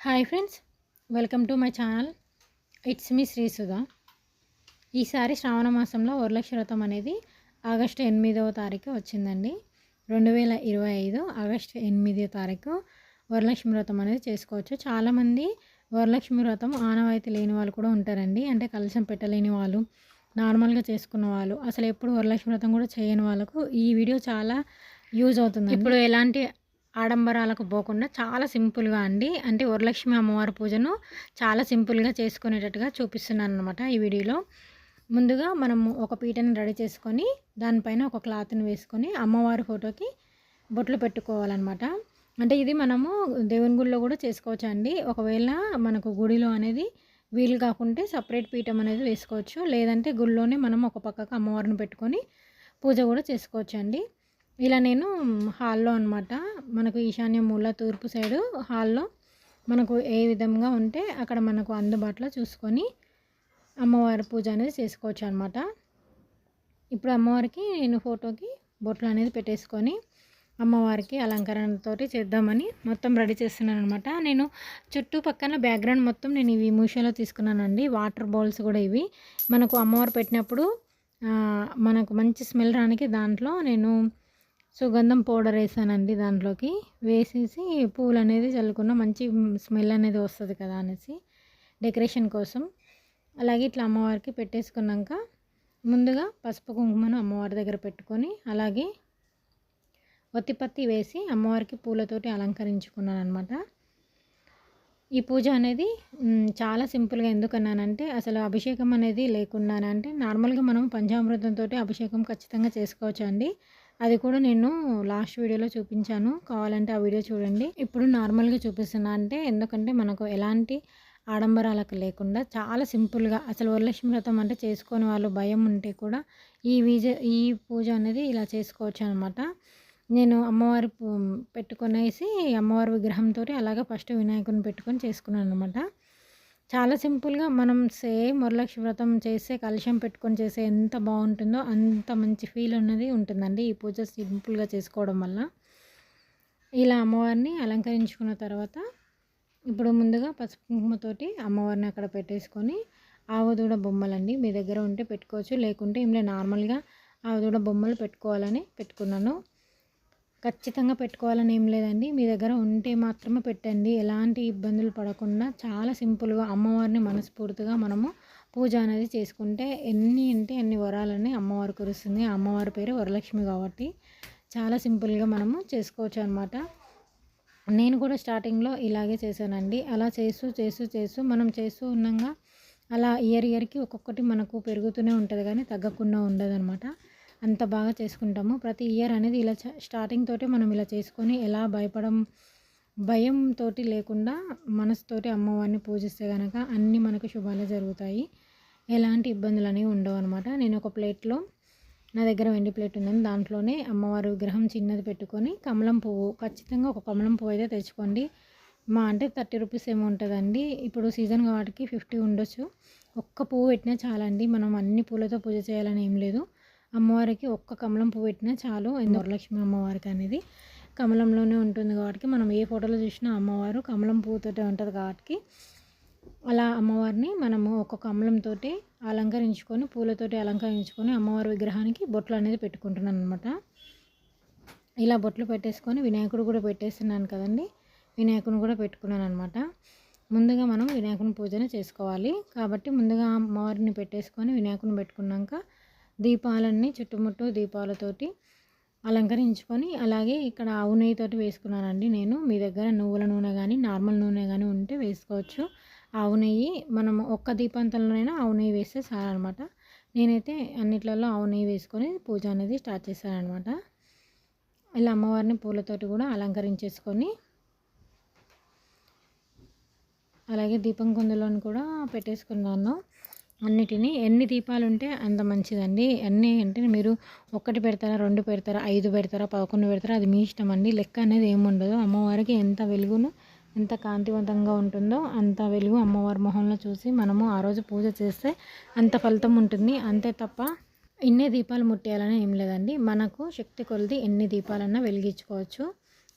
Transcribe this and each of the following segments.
Hi friends welcome to my channel. It's me Srisudha ఈసారి శ్రావణ మాసంలో వరలక్ష్మి వ్రతం అనేది ఆగస్టు ఎనిమిదవ తారీఖు వచ్చిందండి. రెండు వేల ఇరవై ఐదు ఆగస్టు ఎనిమిదవ తారీఖు వరలక్ష్మి వ్రతం అనేది చేసుకోవచ్చు. చాలామంది వరలక్ష్మి వ్రతం ఆనవాయితీ లేని వాళ్ళు కూడా ఉంటారండి. అంటే కలశం పెట్టలేని వాళ్ళు నార్మల్గా చేసుకున్న వాళ్ళు. అసలు ఎప్పుడు వరలక్ష్మి వ్రతం కూడా చేయని వాళ్ళకు ఈ వీడియో చాలా యూజ్ అవుతుంది ఇప్పుడు ఎలాంటి ఆడంబరాలకు పోకుండా చాలా సింపుల్గా అండి. అంటే వరలక్ష్మి అమ్మవారి పూజను చాలా సింపుల్గా చేసుకునేటట్టుగా చూపిస్తున్నాను అనమాట ఈ వీడియోలో. ముందుగా మనము ఒక పీటను రెడీ చేసుకొని దానిపైన ఒక క్లాత్ని వేసుకొని అమ్మవారి ఫోటోకి బొట్లు పెట్టుకోవాలన్నమాట. అంటే ఇది మనము దేవుని గుడిలో కూడా చేసుకోవచ్చు అండి? ఒకవేళ మనకు గుడిలో అనేది వీలు కాకుంటే సపరేట్ పీఠం అనేది వేసుకోవచ్చు. లేదంటే గుడిలోనే మనం ఒక పక్కకు అమ్మవారిని పెట్టుకొని పూజ కూడా చేసుకోవచ్చు అండి? ఇలా నేను హాల్లో అనమాట మనకు ఈశాన్య మూల తూర్పు సైడు హాల్లో మనకు ఏ విధంగా ఉంటే అక్కడ మనకు అందుబాటులో చూసుకొని అమ్మవారి పూజ అనేది చేసుకోవచ్చు అనమాట ఇప్పుడు అమ్మవారికి నేను ఫోటోకి బొట్లు అనేది పెట్టేసుకొని అమ్మవారికి అలంకరణతోటి చేద్దామని మొత్తం రెడీ చేస్తున్నాను అనమాట నేను చుట్టుపక్కల బ్యాక్గ్రౌండ్ మొత్తం నేను ఇవి మూషలో తీసుకున్నానండి. వాటర్ బౌల్స్ కూడా ఇవి. మనకు అమ్మవారు పెట్టినప్పుడు మనకు మంచి స్మెల్ రానికి దాంట్లో నేను సుగంధం పౌడర్ వేసానండి దాంట్లోకి. వేసేసి పూలు అనేది చల్లుకున్న మంచి స్మెల్ అనేది వస్తుంది కదా అనేసి డెకరేషన్ కోసం. అలాగే ఇట్లా అమ్మవారికి పెట్టేసుకున్నాక ముందుగా పసుపు కుంకుమను అమ్మవారి దగ్గర పెట్టుకొని అలాగే ఒత్తిపత్తి వేసి అమ్మవారికి పూలతోటి అలంకరించుకున్నాను అనమాట ఈ పూజ అనేది చాలా సింపుల్గా ఎందుకన్నానంటే అసలు అభిషేకం అనేది లేకుండానంటే నార్మల్గా మనం పంచామృతంతో అభిషేకం ఖచ్చితంగా చేసుకోవచ్చు అండి అది కూడా నేను లాస్ట్ వీడియోలో చూపించాను. కావాలంటే ఆ వీడియో చూడండి. ఇప్పుడు నార్మల్గా చూపిస్తున్నా అంటే ఎందుకంటే మనకు ఎలాంటి ఆడంబరాలకు లేకుండా చాలా సింపుల్గా అసలు వరలక్ష్మి వ్రతం అంటే చేసుకొని వాళ్ళు భయం ఉంటే కూడా ఈ వీజ ఈ పూజ అనేది ఇలా చేసుకోవచ్చు అనమాట నేను అమ్మవారి పెట్టుకునేసి అమ్మవారి విగ్రహంతో అలాగే ఫస్ట్ వినాయకుని పెట్టుకొని చేసుకున్నాను అనమాట చాలా సింపుల్గా మనం సేమ్ వరలక్ష్మి వ్రతం చేసే కలుషం పెట్టుకొని చేసే ఎంత బాగుంటుందో అంత మంచి ఫీల్ ఉన్నది ఉంటుందండి ఈ పూజ సింపుల్గా చేసుకోవడం వల్ల. ఇలా అమ్మవారిని అలంకరించుకున్న తర్వాత ఇప్పుడు ముందుగా పసుపు కుంకుమతోటి అమ్మవారిని అక్కడ పెట్టేసుకొని ఆవదూడ బొమ్మలండి మీ దగ్గర ఉంటే పెట్టుకోవచ్చు. లేకుంటే ఏమిలే నార్మల్గా ఆవదూడ బొమ్మలు పెట్టుకోవాలని పెట్టుకున్నాను. ఖచ్చితంగా పెట్టుకోవాలని ఏం లేదండి. మీ దగ్గర ఉంటే మాత్రమే పెట్టండి. ఎలాంటి ఇబ్బందులు పడకుండా చాలా సింపుల్గా అమ్మవారిని మనస్ఫూర్తిగా మనము పూజ అనేది చేసుకుంటే ఎన్ని అంటే ఎన్ని వరాలని అమ్మవారు కురుస్తుంది. అమ్మవారి పేరు వరలక్ష్మి కాబట్టి చాలా సింపుల్గా మనము చేసుకోవచ్చు అనమాట నేను కూడా స్టార్టింగ్లో ఇలాగే చేశానండి. అలా చేస్తూ చేస్తూ చేస్తూ మనం చేస్తూ ఉన్నాగా అలా ఇయర్ ఇయర్కి ఒక్కొక్కటి మనకు పెరుగుతూనే ఉంటుంది కానీ తగ్గకుండా ఉండదు అనమాట అంత బాగా చేసుకుంటాము. ప్రతి ఇయర్ అనేది ఇలా స్టార్టింగ్ తోటి మనం ఇలా చేసుకొని ఎలా భయపడం భయంతో లేకుండా మనసుతోటి అమ్మవారిని పూజిస్తే కనుక అన్నీ మనకు శుభాలే జరుగుతాయి. ఎలాంటి ఇబ్బందులు అనేవి ఉండవు అనమాట నేను ఒక ప్లేట్లో నా దగ్గర వెండి ప్లేట్ ఉందని దాంట్లోనే అమ్మవారి విగ్రహం చిన్నది పెట్టుకొని కమలం పువ్వు ఖచ్చితంగా ఒక కమలం పువ్వు అయితే తెచ్చుకోండి. మా అంటే థర్టీ రూపీస్ ఏమో ఉంటుందండి. ఇప్పుడు సీజన్ వాటికి ఫిఫ్టీ ఉండొచ్చు. ఒక్క పువ్వు పెట్టినా చాలండి. మనం అన్ని పూలతో పూజ చేయాలని ఏం లేదు. అమ్మవారికి ఒక్క కమలం పువ్వు పెట్టినా చాలు. వరలక్ష్మి అమ్మవారికి అనేది కమలంలోనే ఉంటుంది కాబట్టి మనం ఏ ఫోటోలో చూసినా అమ్మవారు కమలం పువ్వుతోటే ఉంటుంది కాబట్టి అలా అమ్మవారిని మనము ఒక కమలంతో అలంకరించుకొని పూలతోటి అలంకరించుకొని అమ్మవారి విగ్రహానికి బొట్లు అనేది పెట్టుకుంటున్నాను అనమాట ఇలా బొట్లు పెట్టేసుకొని వినాయకుడు కూడా పెట్టేస్తున్నాను కదండి. వినాయకుని కూడా పెట్టుకున్నాను అనమాట ముందుగా మనం వినాయకుని పూజను చేసుకోవాలి. కాబట్టి ముందుగా అమ్మవారిని పెట్టేసుకొని వినాయకుని పెట్టుకున్నాక దీపాలన్నీ చుట్టుముట్టు దీపాలతోటి అలంకరించుకొని అలాగే ఇక్కడ ఆవు నెయ్యితోటి వేసుకున్నానండి నేను. మీ దగ్గర నువ్వుల నూనె కానీ నార్మల్ నూనె కానీ ఉంటే వేసుకోవచ్చు. ఆవు నెయ్యి మనం ఒక్క దీపంతంలోనైనా ఆవు నెయ్యి వేస్తే చాలన్నమాట. నేనైతే అన్నిట్లలో ఆవు నెయ్యి వేసుకొని పూజ అనేది స్టార్ట్ చేశానమాట ఇలా అమ్మవారిని పూలతోటి కూడా అలంకరించేసుకొని అలాగే దీపం కుందులను కూడా పెట్టేసుకున్నాను. అన్నిటినీ ఎన్ని దీపాలు ఉంటే అంత మంచిదండి. అన్నీ అంటే మీరు ఒకటి పెడతారా రెండు పెడతారా ఐదు పెడతారా పదకొండు పెడతారా అది మీ ఇష్టం అండి లెక్క అనేది ఏముండదు. అమ్మవారికి ఎంత వెలుగును ఎంత కాంతివంతంగా ఉంటుందో అంత వెలుగు అమ్మవారి మొహంలో చూసి మనము ఆ రోజు పూజ చేస్తే అంత ఫలితం ఉంటుంది. అంతే తప్ప ఇన్ని దీపాలు ముట్టేయాలని ఏం లేదండి. మనకు శక్తి కొలిది ఎన్ని దీపాలన్నా వెలిగించుకోవచ్చు.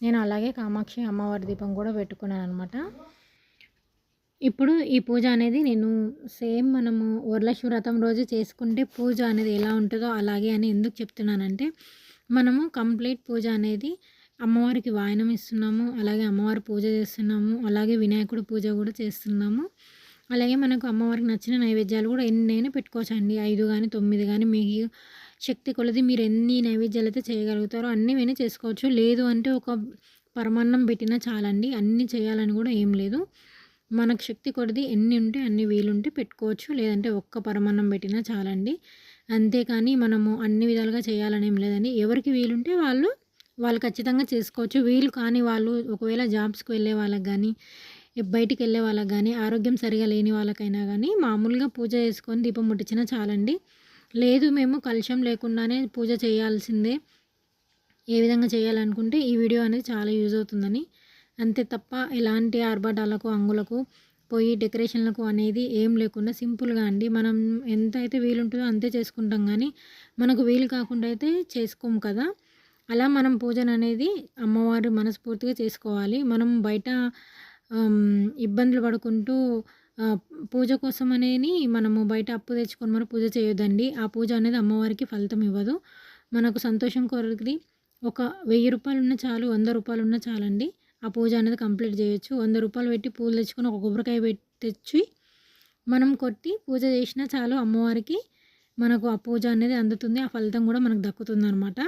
నేను అలాగే కామాక్షి అమ్మవారి దీపం కూడా పెట్టుకున్నాను అనమాట ఇప్పుడు ఈ పూజ అనేది నేను సేమ్ మనము వరలక్ష్మి వ్రతం రోజు చేసుకుంటే పూజ అనేది ఎలా ఉంటుందో అలాగే అని ఎందుకు చెప్తున్నానంటే మనము కంప్లీట్ పూజ అనేది అమ్మవారికి వాయనం ఇస్తున్నాము అలాగే అమ్మవారి పూజ చేస్తున్నాము అలాగే వినాయకుడు పూజ కూడా చేస్తున్నాము. అలాగే మనకు అమ్మవారికి నచ్చిన నైవేద్యాలు కూడా ఎన్నైనా పెట్టుకోవచ్చు అండి ఐదు కానీ తొమ్మిది కానీ మీకు శక్తి కొలది మీరు ఎన్ని నైవేద్యాలు అయితే చేయగలుగుతారో అన్నీ వినే చేసుకోవచ్చు. లేదు అంటే ఒక పరమాన్నం పెట్టినా చాలండి. అన్నీ చేయాలని కూడా ఏం లేదు. మనకు శక్తి కొద్ది ఎన్ని ఉంటే అన్ని వీలుంటే పెట్టుకోవచ్చు. లేదంటే ఒక్క పరమాన్నం పెట్టినా చాలండి. అంతేకాని మనము అన్ని విధాలుగా చేయాలని ఏం లేదండి. ఎవరికి వీలుంటే వాళ్ళు వాళ్ళు ఖచ్చితంగా చేసుకోవచ్చు. వీలు కాని వాళ్ళు ఒకవేళ జాబ్స్కి వెళ్ళే వాళ్ళకి కానీ బయటికి వెళ్ళే వాళ్ళకి కానీ ఆరోగ్యం సరిగా లేని వాళ్ళకైనా కానీ మామూలుగా పూజ చేసుకొని దీపం ముట్టించినా చాలండి. లేదు మేము కలుషం లేకుండానే పూజ చేయాల్సిందే. ఏ విధంగా చేయాలనుకుంటే ఈ వీడియో అనేది చాలా యూజ్ అవుతుందని అంతే తప్ప ఎలాంటి ఆర్భాటాలకు అంగులకు పోయి డెకరేషన్లకు అనేది ఏం లేకుండా సింపుల్గా అండి. మనం ఎంత అయితే వీలుంటుందో అంతే చేసుకుంటాం కానీ మనకు వీలు కాకుండా అయితే చేసుకోము కదా. అలా మనం పూజను అనేది అమ్మవారు మనస్ఫూర్తిగా చేసుకోవాలి. మనం బయట ఇబ్బందులు పడుకుంటూ పూజ కోసం అనేది మనము బయట అప్పు తెచ్చుకొని మనం పూజ చేయొద్దండి. ఆ పూజ అనేది అమ్మవారికి ఫలితం ఇవ్వదు. మనకు సంతోషం కొరది ఒక వెయ్యి రూపాయలు ఉన్న చాలు వంద రూపాయలు ఉన్న చాలండి. ఆ పూజ అనేది కంప్లీట్ చేయొచ్చు. వంద రూపాయలు పెట్టి పూలు తెచ్చుకొని ఒక కొబ్బరికాయ పెట్టి తెచ్చి మనం కొట్టి పూజ చేసినా చాలు అమ్మవారికి మనకు ఆ పూజ అనేది అందుతుంది. ఆ ఫలితం కూడా మనకు దక్కుతుంది అనమాట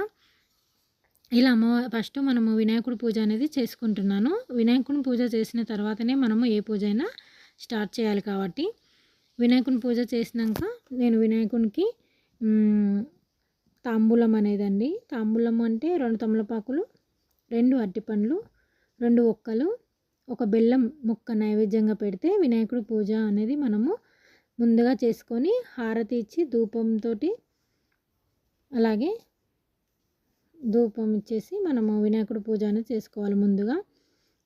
ఇలా అమ్మవారి ఫస్ట్ మనము వినాయకుడి పూజ అనేది చేసుకుంటున్నాను. వినాయకుని పూజ చేసిన తర్వాతనే మనము ఏ పూజ అయినా స్టార్ట్ చేయాలి కాబట్టి. వినాయకుని పూజ చేసినాక నేను వినాయకునికి తాంబూలం అనేదండి. తాంబూలం అంటే రెండు తమలపాకులు రెండు అరటిపండ్లు రెండు ఒక్కలు ఒక బెల్లం ముక్క నైవేద్యంగా పెడితే వినాయకుడి పూజ అనేది మనము ముందుగా చేసుకొని హారతి ఇచ్చి ధూపంతో అలాగే ధూపం ఇచ్చేసి మనము వినాయకుడి పూజ అనేది చేసుకోవాలి ముందుగా.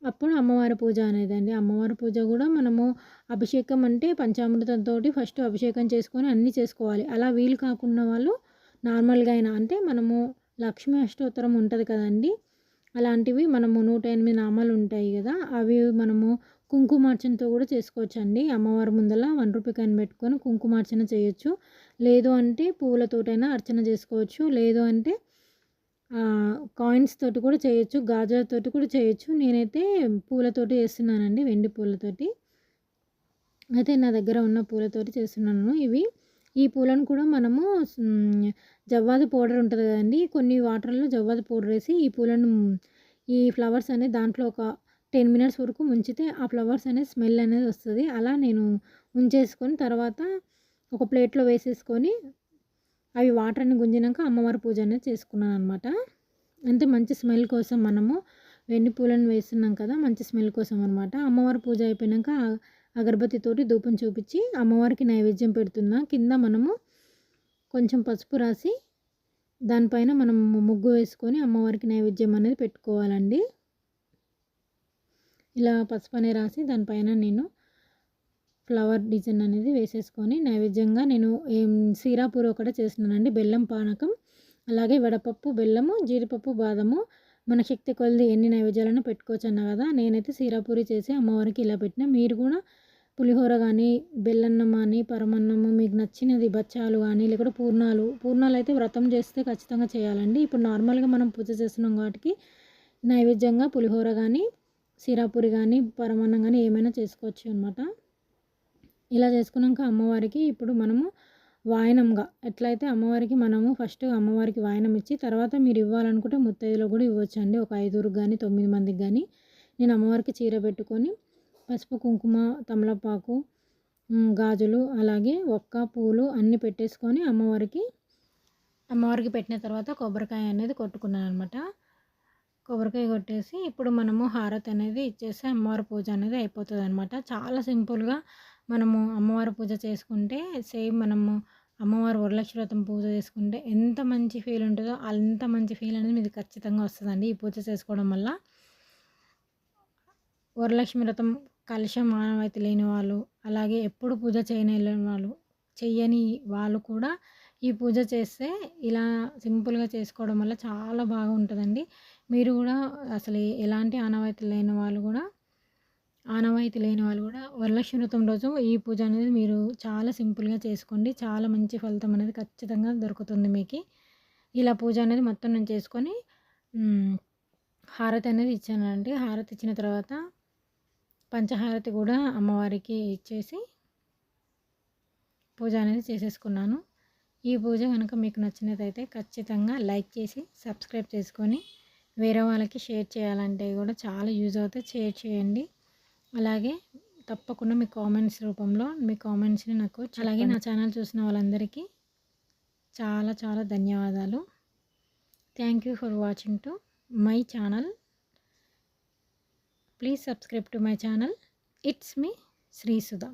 అప్పుడు అమ్మవారి పూజ అనేది అండి. అమ్మవారి పూజ కూడా మనము అభిషేకం అంటే పంచామృతంతో ఫస్ట్ అభిషేకం చేసుకొని అన్నీ చేసుకోవాలి. అలా వీలు కాకుండా వాళ్ళు నార్మల్గా అయినా అంటే మనము లక్ష్మీ అష్టోత్తరం ఉంటుంది కదండి. అలాంటివి మనము నూట ఎనిమిది నామాలు ఉంటాయి కదా అవి మనము కుంకుమార్చనతో కూడా చేసుకోవచ్చు అండి అమ్మవారి ముందల వన్ రూపీ కాయిన్ పెట్టుకొని కుంకుమార్చన చేయొచ్చు. లేదు అంటే పువ్వులతోటైనా అర్చన చేసుకోవచ్చు. లేదు అంటే కాయిన్స్ తోటి కూడా చేయొచ్చు. గాజులతోటి కూడా చేయొచ్చు. నేనైతే పూలతోటి చేస్తున్నానండి వెండి పూలతోటి అయితే నా దగ్గర ఉన్న పూలతోటి చేస్తున్నాను ఇవి. ఈ పూలను కూడా మనము జవ్వాది పౌడర్ ఉంటుంది కదండి. కొన్ని వాటర్లో జవ్వాది పౌడర్ వేసి ఈ పూలను ఈ ఫ్లవర్స్ అనేది దాంట్లో ఒక టెన్ మినిట్స్ వరకు ముంచితే ఆ ఫ్లవర్స్ అనేది స్మెల్ అనేది వస్తుంది. అలా నేను ఉంచేసుకొని తర్వాత ఒక ప్లేట్లో వేసేసుకొని అవి వాటర్ని గుంజినాక అమ్మవారి పూజ అనేది చేసుకున్నాను అనమాట అంటే మంచి స్మెల్ కోసం మనము వెండి పూలను వేస్తున్నాం కదా మంచి స్మెల్ కోసం అనమాట అమ్మవారి పూజ అయిపోయినాక అగరబత్తితోటి ధూపం చూపించి అమ్మవారికి నైవేద్యం పెడుతున్నా కింద మనము కొంచెం పసుపు రాసి దానిపైన మనం ముగ్గు వేసుకొని అమ్మవారికి నైవేద్యం అనేది పెట్టుకోవాలండి. ఇలా పసుపు అనేది రాసి దానిపైన నేను ఫ్లవర్ డిజైన్ అనేది వేసేసుకొని నైవేద్యంగా నేను ఏం సీరాపూరి ఒకటే చేస్తున్నానండి. బెల్లం పానకం అలాగే వడపప్పు బెల్లము జీడిపప్పు బాదము మన శక్తి కొలిది ఎన్ని నైవేద్యాలను పెట్టుకోవచ్చు అన్న కదా నేనైతే సీరాపూరి చేసి అమ్మవారికి ఇలా పెట్టిన. మీరు కూడా పులిహోర కానీ బెల్లన్నం కానీ పరమన్నము మీకు నచ్చినది బచ్చాలు కానీ లేకపోతే పూర్ణాలు పూర్ణాలు అయితే వ్రతం చేస్తే ఖచ్చితంగా చేయాలండి. ఇప్పుడు నార్మల్గా మనం పూజ చేస్తున్నాం కాబట్టి నైవేద్యంగా పులిహోర కానీ సిరాపూరి కానీ పరమాన్నం కానీ ఏమైనా చేసుకోవచ్చు అనమాట ఇలా చేసుకున్నాక అమ్మవారికి ఇప్పుడు మనము వాయనంగా. ఎట్లయితే అమ్మవారికి మనము ఫస్ట్ అమ్మవారికి వాయనం ఇచ్చి తర్వాత మీరు ఇవ్వాలనుకుంటే ముత్తైదులో కూడా ఇవ్వచ్చు అండి ఒక ఐదుగురికి కానీ తొమ్మిది మందికి కానీ నేను అమ్మవారికి చీర పెట్టుకొని పసుపు కుంకుమ తమలపాకు గాజులు అలాగే ఒక్క పూలు అన్నీ పెట్టేసుకొని అమ్మవారికి అమ్మవారికి పెట్టిన తర్వాత కొబ్బరికాయ అనేది కొట్టుకున్నాను అనమాట కొబ్బరికాయ కొట్టేసి ఇప్పుడు మనము హారతి అనేది ఇచ్చేసి అమ్మవారి పూజ అనేది అయిపోతుంది అనమాట చాలా సింపుల్గా మనము అమ్మవారి పూజ చేసుకుంటే సేమ్ మనము అమ్మవారు వరలక్ష్మి వ్రతం పూజ చేసుకుంటే ఎంత మంచి ఫీల్ ఉంటుందో అంత మంచి ఫీల్ అనేది మీకు ఖచ్చితంగా వస్తుందండి ఈ పూజ చేసుకోవడం వల్ల. వరలక్ష్మి వ్రతం కలుషం మానవైతే లేని వాళ్ళు అలాగే ఎప్పుడు పూజ చేయని వాళ్ళు చెయ్యని వాళ్ళు కూడా ఈ పూజ చేస్తే ఇలా సింపుల్గా చేసుకోవడం వల్ల చాలా బాగుంటుందండి. మీరు కూడా అసలు ఎలాంటి ఆనవాయితీ లేని వాళ్ళు కూడా ఆనవాయితీ లేని వాళ్ళు కూడా వరలక్ష్మి వ్రతం రోజు ఈ పూజ అనేది మీరు చాలా సింపుల్గా చేసుకోండి. చాలా మంచి ఫలితం అనేది ఖచ్చితంగా దొరుకుతుంది మీకు. ఇలా పూజ అనేది మొత్తం నేను చేసుకొని హారతి అనేది ఇచ్చానండి. హారతి ఇచ్చిన తర్వాత పంచహారతి కూడా అమ్మవారికి ఇచ్చేసి పూజ అనేది చేసేసుకున్నాను. ఈ పూజ కనుక మీకు నచ్చినట్టయితే ఖచ్చితంగా లైక్ చేసి సబ్స్క్రైబ్ చేసుకొని వేరే వాళ్ళకి షేర్ చేయాలంటే కూడా చాలా యూజ్ అవుతుంది షేర్ చేయండి. అలాగే తప్పకుండా మీ కామెంట్స్ రూపంలో మీ కామెంట్స్ని నాకు అలాగే నా ఛానల్ చూసిన వాళ్ళందరికీ చాలా చాలా ధన్యవాదాలు. Thank you for watching to my channel please subscribe to my channel it's me Sri Sudha